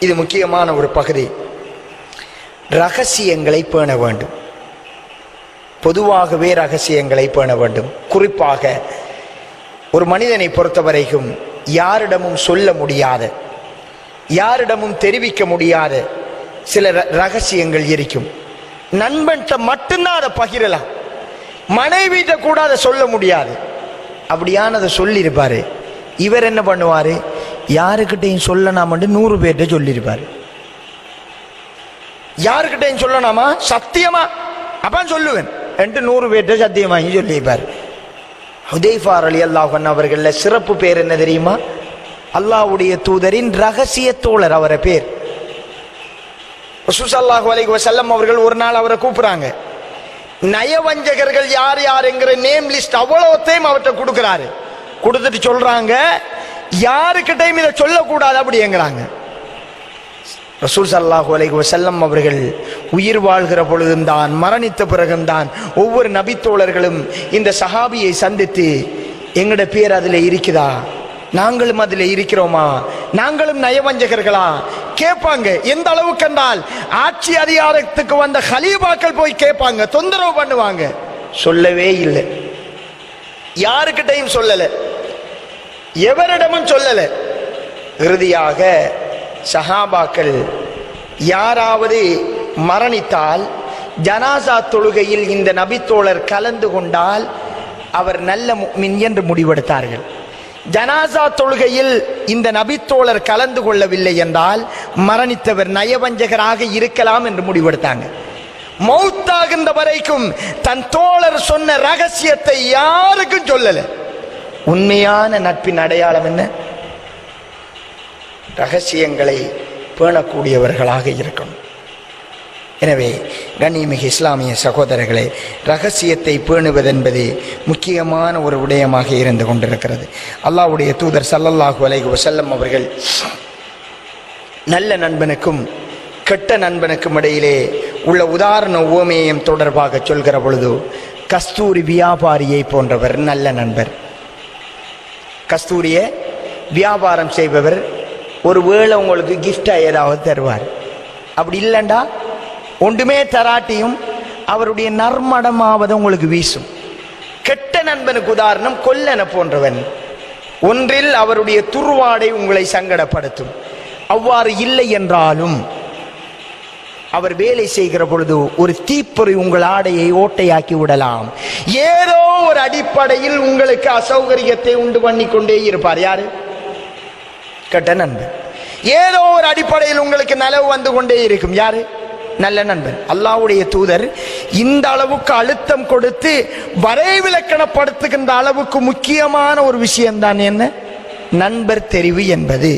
இது முக்கியமான ஒரு பகுதி. ரகசியங்களை பேண வேண்டும். பொதுவாகவே ரகசியங்களை பேண வேண்டும். குறிப்பாக ஒரு மனிதனை பொறுத்தவரைக்கும் யாரிடமும் சொல்ல முடியாத யாரிடமும் தெரிவிக்க முடியாத சில ர- ரகசியங்கள் இருக்கும். நண்பன்கிட்ட மட்டும்தான் அதை பகிரலாம். மனைவிட்ட கூட அதை சொல்ல முடியாது. அப்படியானதை சொல்லியிருப்பாரு. இவர் என்ன பண்ணுவாரு? யாருக்கிட்டையும் சொல்லணாமன்ட்டு நூறு பேர்கிட்ட சொல்லியிருப்பார் யாருக்கிட்டையும் சொல்லணாமா? சத்தியமா? அப்பான் சொல்லுவேன். என்று நூறு பேர்கிட்ட சத்தியம் வாங்கி சொல்லியிருப்பார் ஹுதைஃபார் அலி அல்லாஹன் அவர்களில் சிறப்பு பேர் என்ன தெரியுமா? அல்லாஹ்வுடைய தூதரின் ரகசிய தோழர் அவரை பேர். சுசல்லாஹு அலைஹி வசல்லம் அவர்கள் ஒரு நாள் அவரை கூப்பிடுறாங்க. நயவஞ்சகர்கள் யார் யார் என்கிற நேம் லிஸ்ட் அவ்வளோத்தையும் அவர்கிட்ட கொடுக்குறாரு. கொடுத்துட்டு சொல்றாங்க யாருக்கிட்டையும் இதை சொல்லக்கூடாது அப்படிங்கிறாங்க ரசூல் சல்லாஹூ அலைஹி வசல்லம் அவர்கள் உயிர் வாழ்கிற பொழுதும் தான் மரணித்த பிறகும் தான் ஒவ்வொரு நபித்தோழர்களும் இந்த சஹாபியை சந்தித்து எங்கட பேர் அதில் இருக்குதா? நாங்களும் அதில் இருக்கிறோமா? நாங்களும் நயவஞ்சகர்களா? கேட்பாங்க. எந்த அளவுக்கு என்றால் ஆட்சி அதிகாரத்துக்கு வந்த ஹலீபாக்கள் போய் கேட்பாங்க தொந்தரவு பண்ணுவாங்க. சொல்லவே இல்லை. யாருக்கிட்டையும் சொல்லலை. எவரிடமும் சொல்லல. இறுதியாக சஹாபாக்கள் யாராவது மரணித்தால் ஜனாசா தொழுகையில் இந்த நபித்தோழர் கலந்து கொண்டால் அவர் நல்ல முஃமின் என்று முடிவெடுத்தார்கள். ஜனாசா தொழுகையில் இந்த நபித்தோழர் கலந்து கொள்ளவில்லை என்றால் மரணித்தவர் நயவஞ்சகராக இருக்கலாம் என்று முடிவெடுத்தாங்க. மௌத்தாகின்ற வரைக்கும் தன் தோழர் சொன்ன ரகசியத்தை யாருக்கும் சொல்லலை. உண்மையான நட்பின் அடையாளம் என்ன? ரகசியங்களை பேணக்கூடியவர்களாக இருக்கணும். எனவே கண்ணியமிகு இஸ்லாமிய சகோதரர்களே ரகசியத்தை பேணுவதென்பது முக்கியமான ஒரு விடயமாக இருந்து கொண்டிருக்கிறது. அல்லாவுடைய தூதர் சல்லல்லாஹு அலைஹி வசல்லம் அவர்கள் நல்ல நண்பனுக்கும் கெட்ட நண்பனுக்கும் இடையிலே உள்ள உதாரண உவமேயம் தொடர்பாக சொல்கிற பொழுது கஸ்தூரி வியாபாரியை போன்றவர் நல்ல நண்பர். கஸ்தூரிய வியாபாரம் செய்பவர். ஒரு வேளை உங்களுக்கு கிஃப்டாக ஏதாவது தருவார். அப்படி இல்லைண்டா? ஒன்றுமே தராட்டியும் அவருடைய நர்மடமாவது உங்களுக்கு வீசும். கெட்ட நண்பனுக்கு உதாரணம் கொல்லன போன்றவன். ஒன்றில் அவருடைய துருவாடை உங்களை சங்கடப்படுத்தும். அவ்வாறு இல்லை என்றாலும் அவர் வேலை செய்கிற பொழுது ஒரு தீப்பொறி உங்கள் ஆடையை ஓட்டையாக்கி விடலாம். ஏதோ ஒரு அடிப்படையில் உங்களுக்கு அசௌகரியத்தை உண்டு பண்ணி கொண்டே இருப்பார். யாரு? கெட்ட நண்பன். ஏதோ ஒரு அடிப்படையில் உங்களுக்கு நலவு வந்து கொண்டே இருக்கும். யாரு? நல்ல நண்பன். அல்லாவுடைய தூதர் இந்த அளவுக்கு அழுத்தம் கொடுத்து வரைவிலக்கணப்படுத்துகின்ற அளவுக்கு முக்கியமான ஒரு விஷயம்தான் என்ன? நண்பர் தெரிவு என்பது.